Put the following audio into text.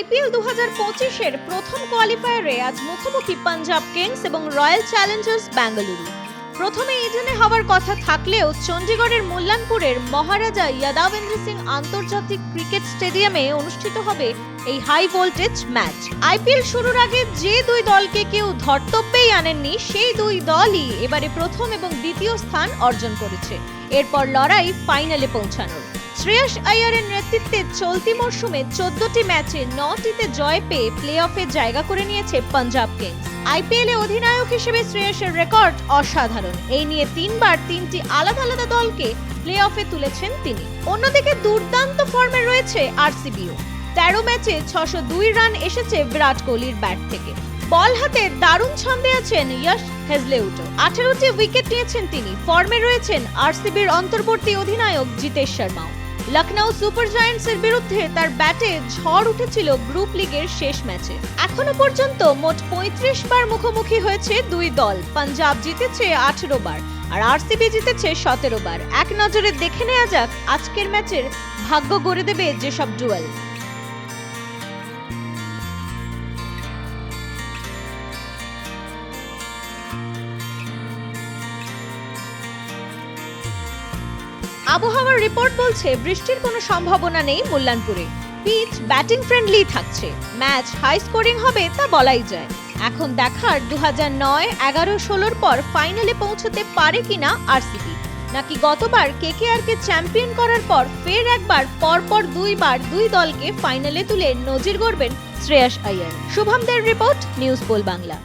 IPL দু হাজার পঁচিশের প্রথম কোয়ালিফায়ারে আজ মুখোমুখি পাঞ্জাব কিংস এবং রয়্যাল চ্যালেঞ্জার্স বেঙ্গালুরু প্রথমে ইডেনে হওয়ার কথা থাকলেও চণ্ডীগড়ের মুল্লানপুরের মহারাজা ইয়াদাবেন্দ্র সিং আন্তর্জাতিক ক্রিকেট স্টেডিয়ামে অনুষ্ঠিত হবে এই হাই ভোল্টেজ ম্যাচ। আইপিএল শুরুর আগে যে দুই দলকে কেউ ধর্তব্যেই আনেননি, সেই দুই দলই এবারে প্রথম এবং দ্বিতীয় স্থান অর্জন করেছে। এরপর লড়াই ফাইনালে পৌঁছানোর। শ্রেয়স আয়ারের নেতৃত্বে চলতি মরশুমে চোদ্দটি ম্যাচে নটিতে জয় পেয়ে প্লে অফে জায়গা করে নিয়েছে পাঞ্জাব কিংস। আইপিএল অধিনায়ক হিসেবে শ্রেয়সের রেকর্ড অসাধারণ। এই নিয়ে তিনবার তিনটি আলাদা আলাদা দলকে প্লে অফে তুলেছেন তিনি। অন্যদিকে দুর্দান্ত ফর্মে রয়েছে আরসিবিও। তেরো ম্যাচে ছশো দুই রান এসেছে বিরাট কোহলির ব্যাট থেকে। বল হাতে দারুণ ছন্দে আছেন ইয়াশ হেজলেউটো। আঠেরোটি উইকেট নিয়েছেন তিনি। ফর্মে রয়েছেন আরসিবির অন্তর্বর্তী অধিনায়ক জিতেশ শর্মাও। লখনৌ সুপার জায়ান্টসের বিরুদ্ধে তার ব্যাটে ঝড় উঠেছিল গ্রুপ লিগের শেষ ম্যাচে। এখনও পর্যন্ত মোট পঁয়ত্রিশ বার মুখোমুখি হয়েছে দুই দল। পাঞ্জাব জিতেছে আঠেরো বার আর আরসিবি জিতেছে সতেরো বার। এক নজরে দেখে নেওয়া যাক আজকের ম্যাচের ভাগ্য গড়ে দেবে যেসব ডুয়েল। আবহাওয়ার রিপোর্ট বলছে, বৃষ্টির কোনো সম্ভাবনা নেই মুল্লানপুরে। পিচ ব্যাটিং ফ্রেন্ডলি থাকছে। ম্যাচ হাই স্কোরিং হবে, তা বলাই যায়। এখন দেখার দু হাজার নয়, এগারো, ষোলোর পর ফাইনালে পৌঁছতে পারে কিনা আরসিবি নাকি গতবার কেকেআরকে চ্যাম্পিয়ন করার পর ফের একবার, পরপর দুইবার দুই দলকে ফাইনালে তুলে নজির গড়বেন শ্রেয়াস আয়ার শুভমদের রিপোর্ট নিউজ পোল বাংলা